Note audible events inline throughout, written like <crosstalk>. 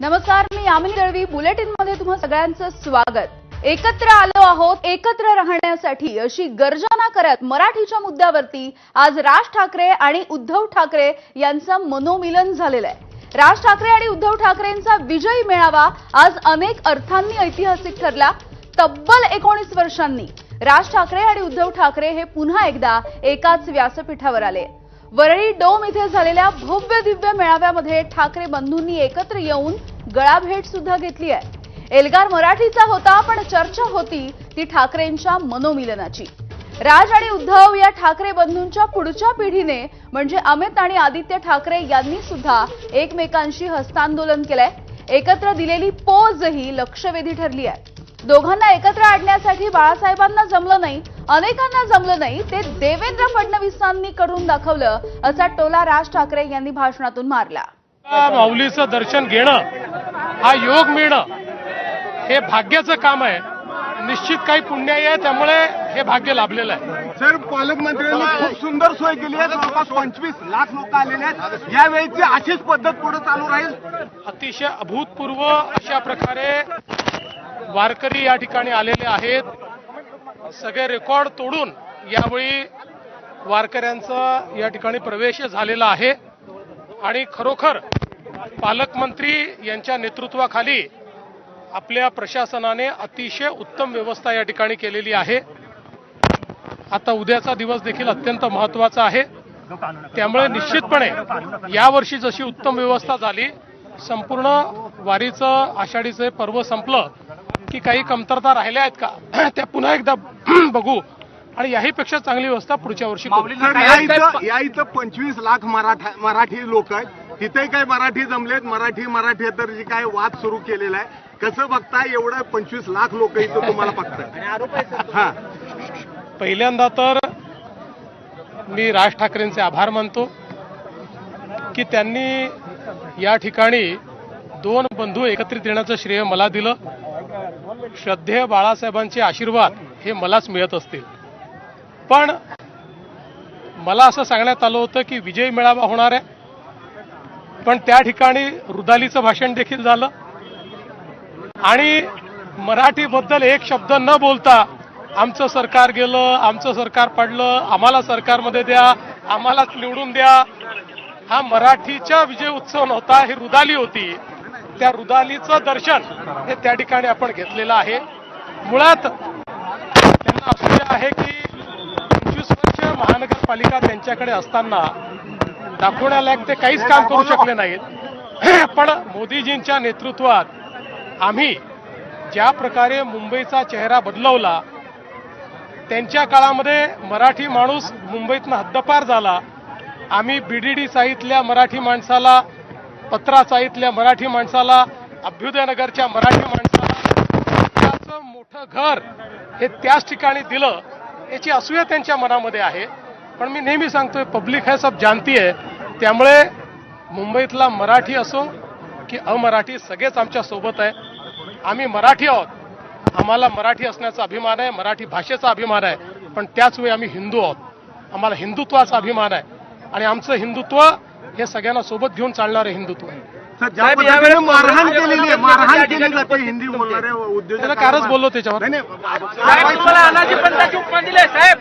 नमस्कार मी यामिनी दळवी. बुलेटिनमध्ये तुम्हा सगळ्यांचं स्वागत. एकत्र आलो आहोत एकत्र राहण्यासाठी अशी गर्जना करत मराठीच्या मुद्द्यावरती आज राज ठाकरे आणि उद्धव ठाकरे यांचं मनोमिलन झालेलं आहे राज ठाकरे आणि उद्धव ठाकरेंचा विजयी मेळावा आज अनेक अर्थांनी ऐतिहासिक ठरला. तब्बल एकोणीस वर्षांनी राज ठाकरे आणि उद्धव ठाकरे हे पुन्हा एकदा एकाच व्यासपीठावर आले. वरळी डोम इथे झालेल्या भव्य दिव्य मेळाव्यामध्ये ठाकरे बंधूंनी एकत्र येऊन गळाभेट सुद्धा घेतली आहे. एल्गार मराठीचा होता पण चर्चा होती ती ठाकरेंच्या मनोमिलनाची. राज आणि उद्धव या ठाकरे बंधूंच्या पुढच्या पिढीने म्हणजे अमित आणि आदित्य ठाकरे यांनी सुद्धा एकमेकांशी हस्तांदोलन केलंय. एकत्र दिलेली पोजही लक्षवेधी ठरली आहे. दोघांना एकत्र आणण्यासाठी बाळासाहेबांना जमलं नाही अनेकांना जमलं नाही ते देवेंद्र फडणवीसांनी करून दाखवलं असा टोला राज ठाकरे यांनी भाषणातून मारला. माऊलीचं दर्शन घेणं हा योग मिळणं हे भाग्याचं काम आहे. निश्चित काही पुण्याई आहे त्यामुळे हे भाग्य लाभलेलं आहे. सर पालकमंत्र्यांनी खूप सुंदर सोय केली आहे. जवळपास पंचवीस लाख लोक आलेले आहेत. यावेळीची अशीच पद्धत पुढे चालू राहील? अतिशय अभूतपूर्व अशा प्रकारे वारकरी या ठिकाणी आलेले आहेत. सगळे रेकॉर्ड तोडून यावेळी वारकऱ्यांचा या ठिकाणी प्रवेश झालेला आहे. आणि खरोखर पालकमंत्री यांच्या नेतृत्वाखाली आपल्या प्रशासनाने अतिशय उत्तम व्यवस्था या ठिकाणी केलेली आहे. आता उद्याचा दिवस देखील अत्यंत महत्त्वाचा आहे. त्यामुळे निश्चितपणे यावर्षी जशी उत्तम व्यवस्था झाली संपूर्ण वारीचं आषाढीचं पर्व संपलं की काही कमतरता राहिल्या आहेत का? <clears throat> त्या पुन्हा एकदा <clears throat> बघू. आणि याहीपेक्षा चांगली व्यवस्था पुढच्या वर्षी या इथं पंचवीस लाख मराठा मराठी लोक आहेत. तिथे काय मराठी जमलेत. मराठी मराठी तर जी काय वाद सुरू केलेला आहे. कसं बघताय? एवढं पंचवीस लाख लोक इथं <laughs> तुम्हाला बघताय हा. पहिल्यांदा तर मी राज ठाकरेंचे आभार मानतो की त्यांनी या ठिकाणी दोन बंधू एकत्रित येण्याचं श्रेय मला दिलं. श्रद्धेय बाळासाहेबांचे आशीर्वाद हे मलाच मिळत असतील. पण मला असं सांगण्यात आलं होतं की विजय मेळावा होणार आहे. पण त्या ठिकाणी रुदालीचं भाषण देखील झालं. आणि मराठीबद्दल एक शब्द न बोलता आमचं सरकार गेलं आमचं सरकार पडलं आम्हाला सरकारमध्ये द्या आम्हालाच निवडून द्या. हा मराठीचा विजय उत्सव नव्हता ही रुदाली होती. त्या रुदालीचं दर्शन हे त्या ठिकाणी आपण घेतलेलं आहे. मुळात त्यांना असूया आहे की पंचवीस वर्ष महानगरपालिका त्यांच्याकडे असताना दाखवण्यालायक ते काहीच काम करू शकले नाहीत. पण मोदीजींच्या नेतृत्वात आम्ही ज्या प्रकारे मुंबईचा चेहरा बदलवला त्यांच्या काळामध्ये मराठी माणूस मुंबईतनं हद्दपार झाला. आम्ही बीडीडी साईतल्या मराठी माणसाला पत्रा मराठी माणसाला अभ्युदयनगरच्या मराठी माणसाला त्याचं मोठं घर हे त्याच ठिकाणी दिलं याची असूया त्यांच्या मनामध्ये आहे. पण मी नेहमी सांगतोय पब्लिक हे सब जानती आहे त्यामुळे मुंबईतला मराठी असो की अमराठी सगळेच आमच्यासोबत आहे. आम्ही मराठी आहोत. आम्हाला मराठी असण्याचा अभिमान आहे मराठी भाषेचा अभिमान आहे. पण त्याच वेळी आम्ही हिंदू आहोत. आम्हाला हिंदुत्वाचा अभिमान आहे. आणि आमचं हिंदुत्व हे सगळ्यांना सोबत घेऊन चालणारं हिंदुत्व. मारहाण केलेली आहे मारहाण केली जाते हिंदी बोलणाऱ्या त्याला उद्योजक कारच बोललो त्याच्यावर. अनाजी उपमा दिले साहेब.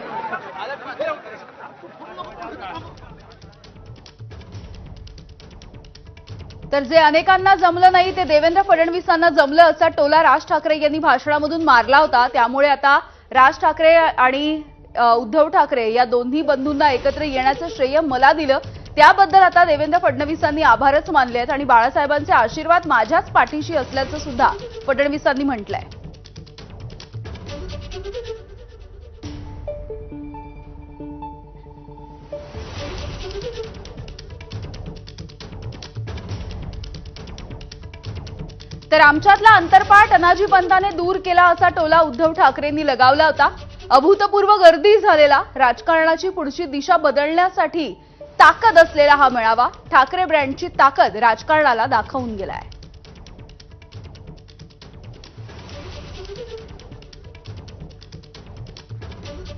तर जे अनेकांना जमलं नाही ते देवेंद्र फडणवीसांना जमलं असा टोला राज ठाकरे यांनी भाषणामधून मारला होता. त्यामुळे आता राज ठाकरे आणि उद्धव ठाकरे या दोन्ही बंधूंना एकत्र येण्याचं श्रेय मला दिलं. त्याबद्दल आता देवेंद्र फडणवीसांनी आभारच मानले आहेत आणि बाळासाहेबांचे आशीर्वाद माझ्याच पाठीशी असल्याचं सुद्धा फडणवीसांनी म्हटलंय. तर आमच्यातला अंतरपाठ अनाजी पंताने दूर केला असा टोला उद्धव ठाकरेंनी लगावला होता. अभूतपूर्व गर्दी झालेला राजकारणाची पुढची दिशा बदलण्यासाठी ताकद असलेला हा मेळावा ठाकरे ब्रँडची ताकद राजकारणाला दाखवून गेलाय.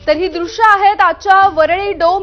तर ही दृश्य आहेत आजच्या वरळी डोम